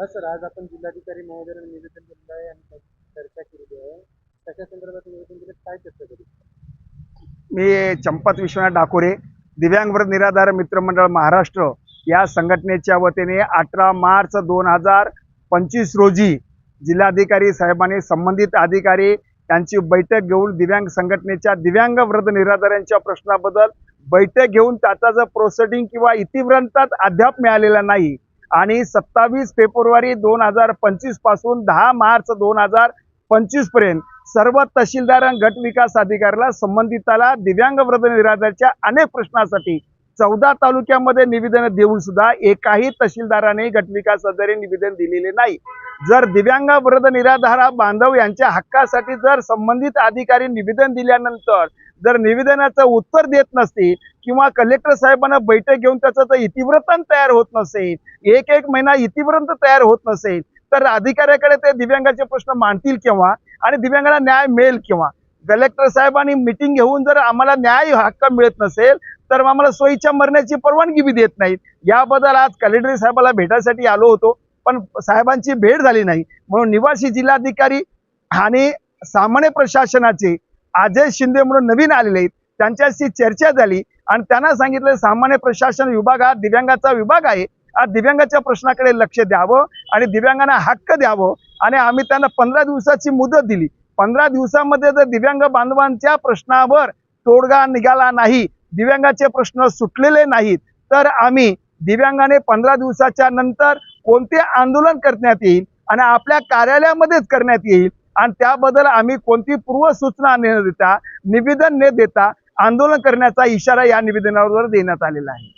हा सर आज आपण जिल्हाधिकारी महोदयांना निवेदन दिलेलं आहे आणि चर्चा केलेली आहे. त्याच्या संदर्भात निवेदन दिलं काय चर्चा केली मी चंपत विश्वनाथ डाकोरे दिव्यांगवर्ग निराधार मित्रमंडळ महाराष्ट्र या संघटनेच्या वतीने अठरा मार्च दोन हजार पंचवीस रोजी जिल्हाधिकारी साहेबांनी संबंधित अधिकारी त्यांची बैठक घेऊन दिव्यांग संघटनेच्या दिव्यांग वृद्ध निराधारांच्या प्रश्नाबद्दल बैठक घेऊन त्याचा जर प्रोसेडिंग किंवा इतिवृत्तात अद्याप मिळालेला नाही आणि सत्तावीस फेब्रुवारी दोन हजार पंचवीसपासून दहा मार्च दोन हजार पंचवीसपर्यंत सर्व तहसीलदार आणि गट विकास अधिकाऱ्याला संबंधिताला दिव्यांग वृद्ध निराधारच्या अनेक प्रश्नासाठी चौदा तालुक्यामध्ये निवेदन देऊन सुद्धा एकाही तहसीलदाराने गटविकास अधिकारी निवेदन दिलेले नाही. जर दिव्यांग वृद्ध निराधारा बांधव यांच्या हक्कासाठी जर संबंधित अधिकारी निवेदन दिल्यानंतर जर निवेदनाचं उत्तर देत नसतील किंवा कलेक्टर साहेबांना बैठक घेऊन त्याचं तर इतिवृत्तन तयार होत नसेल एक एक महिना इतिवृत्त तयार होत नसेल तर अधिकाऱ्याकडे ते दिव्यांगाचे प्रश्न मांडतील केव्हा? आणि दिव्यांगाला न्याय मिळेल केव्हा? कलेक्टर साहेबांनी मिटिंग घेऊन जर आम्हाला न्याय हक्क मिळत नसेल तर आम्हाला सोयीच्या मरण्याची परवानगी बी देत नाहीत. याबद्दल आज कलेक्टर साहेबाला भेटायसाठी आलो होतो पण साहेबांची भेट झाली नाही. म्हणून निवासी जिल्हाधिकारी आणि सामान्य प्रशासनाचे अजय शिंदे म्हणून नवीन आलेले आहेत. त्यांच्याशी चर्चा झाली आणि त्यांना सांगितलं सामान्य प्रशासन विभाग हा दिव्यांगाचा विभाग आहे. हा दिव्यांगाच्या प्रश्नाकडे लक्ष द्यावं आणि दिव्यांगांना हक्क द्यावं. आणि आम्ही त्यांना पंधरा दिवसाची मुदत दिली. पंधरा दिवसामध्ये जर दिव्यांग बांधवांच्या प्रश्नावर तोडगा निघाला नाही दिव्यांगाचे प्रश्न सुटलेले नाहीत तर आम्ही दिव्यांगाने पंधरा दिवसाच्या नंतर कोणते आंदोलन करण्यात येईल आणि आपल्या कार्यालयामध्येच करण्यात येईल आणि त्याबद्दल आम्ही कोणती पूर्व सूचना न देता निवेदन न देता आंदोलन करण्याचा इशारा या निवेदनावर देण्यात आलेला आहे.